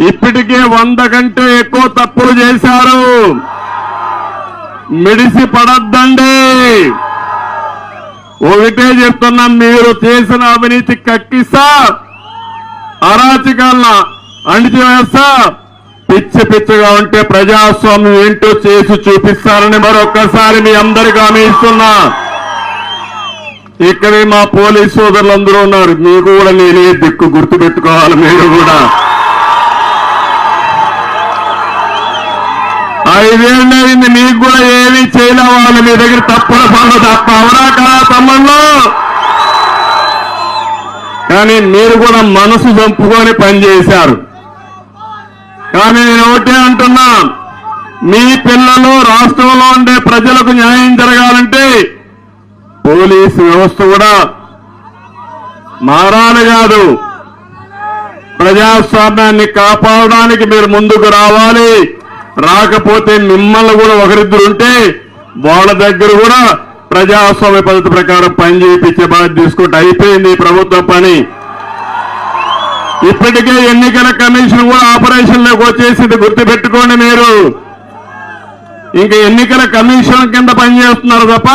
ఇప్పటికే వంద కంటే ఎక్కువ తప్పులు చేశారు. మిడిసి పడద్దండి. ఒకటే చెప్తున్నాం మీరు చేసిన అవినీతి కక్కిస్తా. అరాచకాలన అణిచివేస్తా పిచ్చి పిచ్చిగా ఉంటే ప్రజాస్వామ్యం ఏంటో చేసి చూపిస్తారని మరొక్కసారి మీ అందరికీ హామీ ఇస్తున్నా. ఇక్కడే మా పోలీస్ సోదరులు అందరూ ఉన్నారు. మీకు కూడా నేనే దిక్కు గుర్తు పెట్టుకోవాలి మీరు కూడా. ఐదేళ్ళు అయింది మీకు కూడా ఏమీ చేయలే వాళ్ళు మీ దగ్గర తప్పుల పనులు తప్ప. అవునా కదా తమ్ముళ్ళు? కానీ మీరు కూడా మనసు చంపుకొని పనిచేశారు కానీ నేను ఒకటే అంటున్నా మీ పిల్లలు రాష్ట్రంలో ఉండే ప్రజలకు న్యాయం జరగాలంటే పోలీసు వ్యవస్థ కూడా మారాలి కాదు. ప్రజాస్వామ్యాన్ని కాపాడడానికి మీరు ముందుకు రావాలి. రాకపోతే మిమ్మల్ని కూడా ఒకరిద్దరు ఉంటే వాళ్ళ దగ్గర కూడా ప్రజాస్వామ్య పద్ధతి ప్రకారం పని చేయించే బాధ్యత తీసుకుంటే అయిపోయింది ప్రభుత్వ పని. ఇప్పటికే ఎన్నికల కమిషన్ కూడా ఆపరేషన్లోకి వచ్చేసింది. గుర్తుపెట్టుకోండి మీరు. ఇంకా ఎన్నికల కమిషన్ కింద పనిచేస్తున్నారు తప్ప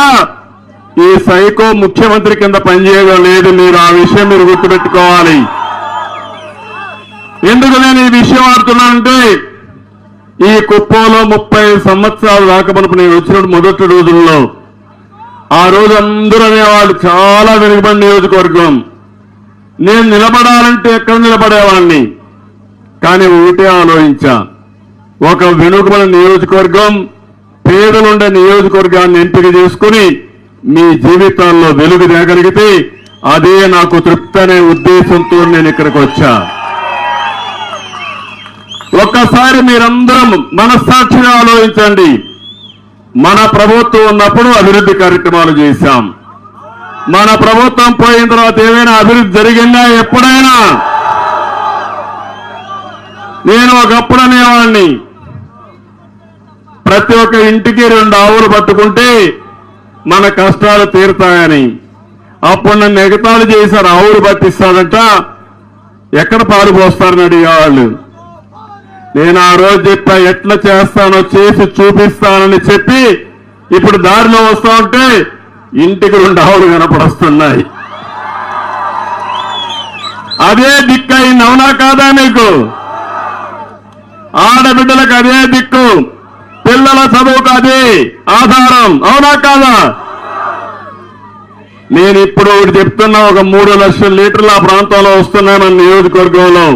ఈ సైకో ముఖ్యమంత్రి కింద పనిచేయడం లేదు. మీరు ఆ విషయం మీరు గుర్తుపెట్టుకోవాలి. ఎందుకు నేను ఈ విషయం ఆడుతున్నానంటే ఈ కుప్పంలో ముప్పై సంవత్సరాలు రాకమునుపు నేను వచ్చిన మొదటి రోజుల్లో ఆ రోజు అందరూ అనేవాళ్ళు చాలా వెనుకబడి నియోజకవర్గం. నేను నిలబడాలంటే ఎక్కడ నిలబడేవాడిని? కానీ ఒకటే ఆలోచించా. ఒక వెనుకబడిన నియోజకవర్గం పేదలుండే నియోజకవర్గాన్ని ఎంపిక చేసుకుని మీ జీవితాల్లో వెలుగు తేగలిగితే అదే నాకు తృప్తి అనే ఉద్దేశంతో నేను ఇక్కడికి వచ్చా. ఒక్కసారి మీరందరం మనస్సాక్షిగా ఆలోచించండి. మన ప్రభుత్వం ఉన్నప్పుడు అభివృద్ధి కార్యక్రమాలు చేశాం. మన ప్రభుత్వం పోయిన తర్వాత ఏమైనా అభివృద్ధి జరిగిందా? ఎప్పుడైనా. నేను ఒకప్పుడు అనేవాడిని. ప్రతి ఒక్క ఇంటికి రెండు ఆవులు పట్టుకుంటే మన కష్టాలు తీరుతాయని. అప్పుడు నన్ను ఎగతాళి చేశారు. ఆవులు పట్టిస్తాడంట. ఎక్కడ పాలు పోస్తారని అడిగేవాళ్ళు. నేను ఆ రోజు చెప్పా ఎట్లా చేస్తానో చేసి చూపిస్తానని చెప్పి ఇప్పుడు దారిలో వస్తా ఉంటే ఇంటికి రెండు ఆవులు కనపడొస్తున్నాయి. అదే దిక్కు అయింది అవునా కాదా నీకు? ఆడబిడ్డలకు అదే దిక్కు పిల్లల చదువుకు అదే ఆధారం అవునా కాదా? నేను ఇప్పుడు ఒకటి చెప్తున్నా ఒక మూడు లక్షల లీటర్లు ఆ ప్రాంతంలో వస్తున్నానని నియోజకవర్గంలో.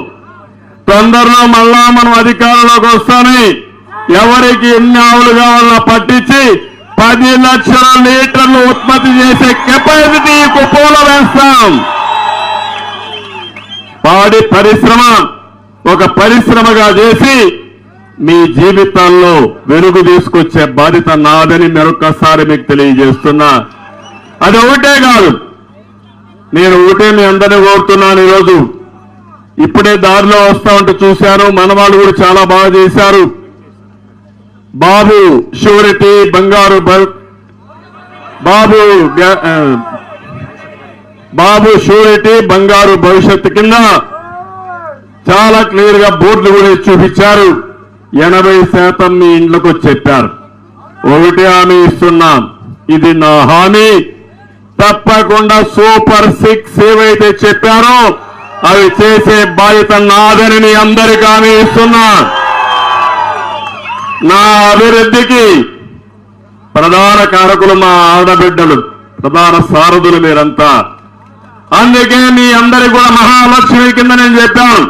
తొందరలో మళ్ళా మనం అధికారంలోకి వస్తానే ఎవరికి ఎన్ని ఆవులు కావాలన్నా పట్టించి పది లక్షల లీటర్లు ఉత్పత్తి చేసే కెపాసిటీ కుప్పంలో వేస్తాం. పాడి పరిశ్రమ ఒక పరిశ్రమగా చేసి మీ జీవితంలో వెలుగు తీసుకొచ్చే బాధ్యత నాదని మరొకసారి మీకు తెలియజేస్తున్నా. అది ఒకటే కాదు. నేను ఒకటే మీ అందరినీ కోరుతున్నాను ఈరోజు. ఇప్పుడే దారిలో వస్తా ఉంటే చూశాను మన వాళ్ళు కూడా చాలా బాగా చేశారు. బాబు షూరిటీ బంగారు బాబు బాబు షూరిటీ బంగారు భవిష్యత్తు కింద చాలా క్లియర్గా బోర్డులు కూడా చూపించారు. ఎనభై శాతం మీ ఇండ్లకు చెప్పారు. ఒకటి హామీ ఇస్తున్నాం ఇది నా హామీ. తప్పకుండా సూపర్ సిక్స్ ఏవైతే చెప్పారో అవి చేసే బాధ్యత నాదని మీ అందరికీ హామీ ఇస్తున్నా. నా అభివృద్ధికి ప్రధాన కారకులు మా ఆడబిడ్డలు ప్రధాన సారథులు మీరంతా. అందుకే మీ అందరికి కూడా మహాలక్ష్మి కింద నేను చెప్పాను.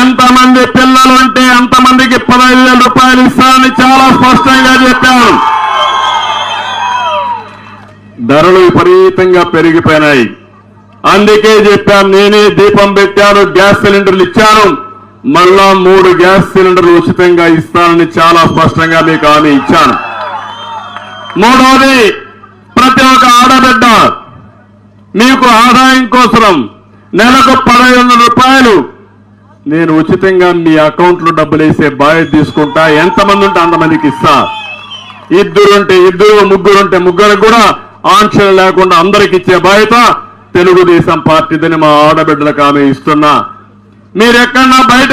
ఎంతమంది పిల్లలు ఉంటే అంతమందికి పదహైదు వేల రూపాయలు ఇస్తానని చాలా స్పష్టంగా చెప్పాను. ధరలు విపరీతంగా పెరిగిపోయినాయి. అందుకే చెప్పాను నేనే దీపం పెట్టాను గ్యాస్ సిలిండర్లు ఇచ్చాను. మళ్ళా మూడు గ్యాస్ సిలిండర్లు ఉచితంగా ఇస్తానని చాలా స్పష్టంగా మీకు హామీ ఇచ్చాను. మూడవది ప్రతి ఒక్క ఆడబిడ్డ మీకు ఆదాయం కోసం నెలకు పదహైదు వందల రూపాయలు. నేను ఉచితంగా మీ అకౌంట్లో డబ్బులు వేసే బాధ్యత తీసుకుంటా ఎంతమంది ఉంటే అంతమందికి ఇస్తా. ఇద్దరుంటే ఇద్దరు ముగ్గురుంటే ముగ్గురికి కూడా ఆంక్షలు లేకుండా అందరికి ఇచ్చే బాధ్యత. తెలుగుదేశం పార్టీదని మా ఆడబిడ్డలకు ఆమె ఇస్తున్నా? మీరెక్కడన్నా బయట